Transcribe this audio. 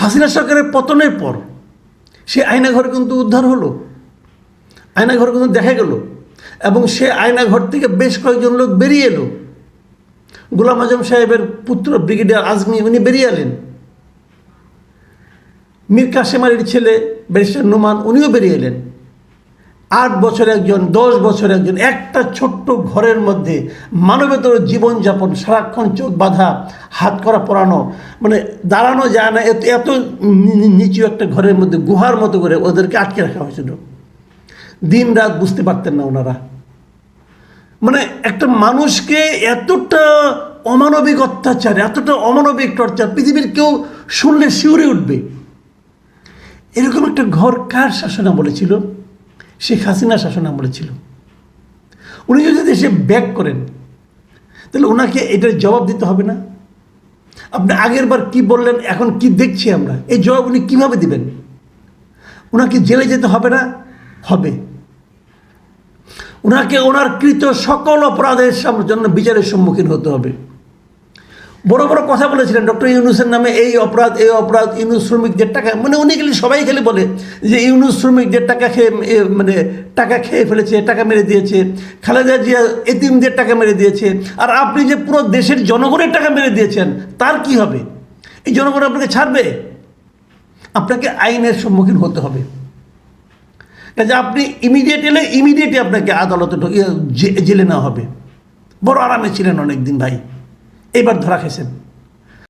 হাসিনা সরকারের পতনের পর সে আয়নাঘর কিন্তু উদ্ধার হলো। আয়নাঘর কিন্তু দেখা গেল এবং সে আয়নাঘর থেকে বেশ কয়েকজন লোক বেরিয়ে এলো। গোলাম আজম সাহেবের পুত্র ব্রিগেডিয়ার আজমি উনি বেরিয়ে এলেন। মীর কাশেমারির ছেলে ব্যারিস্টার নোমান উনিও বেরিয়ে এলেন। আট বছর একজন, দশ বছর একজন, একটা ছোট্ট ঘরের মধ্যে মানবেতর জীবনযাপন, সারাক্ষণ চোখ বাঁধা, হাত করা পরানো মানে দাঁড়ানো যায় না এত এত নিচু একটা ঘরের মধ্যে গুহার মতো করে ওদেরকে আটকে রাখা হয়েছিল। দিন রাত বুঝতে পারতেন না ওনারা। মানে একটা মানুষকে এতটা অমানবিক অত্যাচার, এতটা অমানবিক টর্চার পৃথিবীর কেউ শুনলে শিউরে উঠবে। এরকম একটা ঘর কার শাসনা আমলে ছিল শেখ হাসিনা শাসন আমলে ছিল। উনি যদি দেশে ব্যাক করেন, তাহলে ওনাকে এটার জবাব দিতে হবে না। আপনি আগের বার কি বললেন, এখন কি দেখছি আমরা? এই জবাব উনি কীভাবে দিবেন? ওনাকে জেলে যেতে হবে না? হবে। ওনাকে ওনার কৃত সকল অপরাধের জন্য বিচারের সম্মুখীন হতে হবে। বড় বড় কথা বলেছিলেন ডক্টর ইউনুসের নামে এই অপরাধ এই অপরাধ, ইউনুস শ্রমিকদের টাকা মানে উনি খালি সবাই খালি বলে যে ইউনুস শ্রমিকদের টাকা খেয়ে মানে টাকা খেয়ে ফেলেছে, টাকা মেরে দিয়েছে, খালেদা জিয়া এতিমদের টাকা মেরে দিয়েছে, আর আপনি যে পুরো দেশের জনগণের টাকা মেরে দিয়েছেন, তার কি হবে? এই জনগণ আপনাকে ছাড়বে? আপনাকে আইনের সম্মুখীন হতে হবে। কাজে আপনি ইমিডিয়েট এলে ইমিডিয়েটলি আপনাকে আদালতে জেলে নেওয়া হবে। বড় আরামে ছিলেন অনেকদিন ভাই। এবার ধরা খেয়েছেন।